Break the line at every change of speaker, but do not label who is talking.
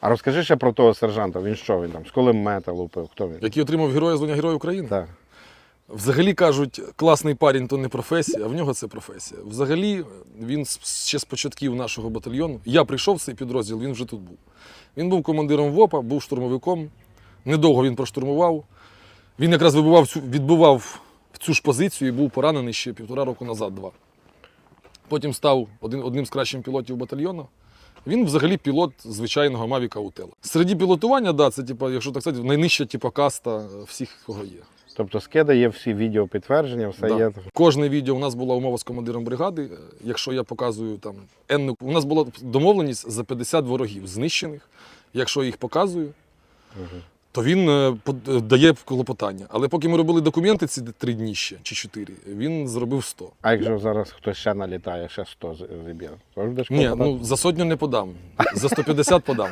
А розкажи ще про того сержанта. Він що він там? З кулемета лупив? Хто він?
Який отримав героя звання Героя України?
Так.
Взагалі кажуть, класний парень то не професія, а в нього це професія. Взагалі, він ще з початків нашого батальйону. Я прийшов в цей підрозділ, він вже тут був. Він був командиром ВОПа, був штурмовиком. Недовго він проштурмував. Він якраз вибивав цю, відбивав цю ж позицію і був поранений ще півтора року назад, два. Потім став один, одним з кращих пілотів батальйону. Він взагалі пілот звичайного Мавіка Утела. Серед пілотування, да, це, типу, якщо так сказати, найнижча типу, каста всіх, кого є.
Тобто скида є всі відео підтвердження, все
Да.
є.
Кожне відео у нас була умова з командиром бригади. Е, Якщо я показую там енну, у нас була домовленість за 50 ворогів знищених. Якщо я їх показую, то він е, е, дає клопотання. Але поки ми робили документи ці три дні ще чи чотири, він зробив 100.
А якщо зараз хтось ще налітає, ще 100 з- зіб'є,
Ні, ну за сотню не подам. За 150 подам.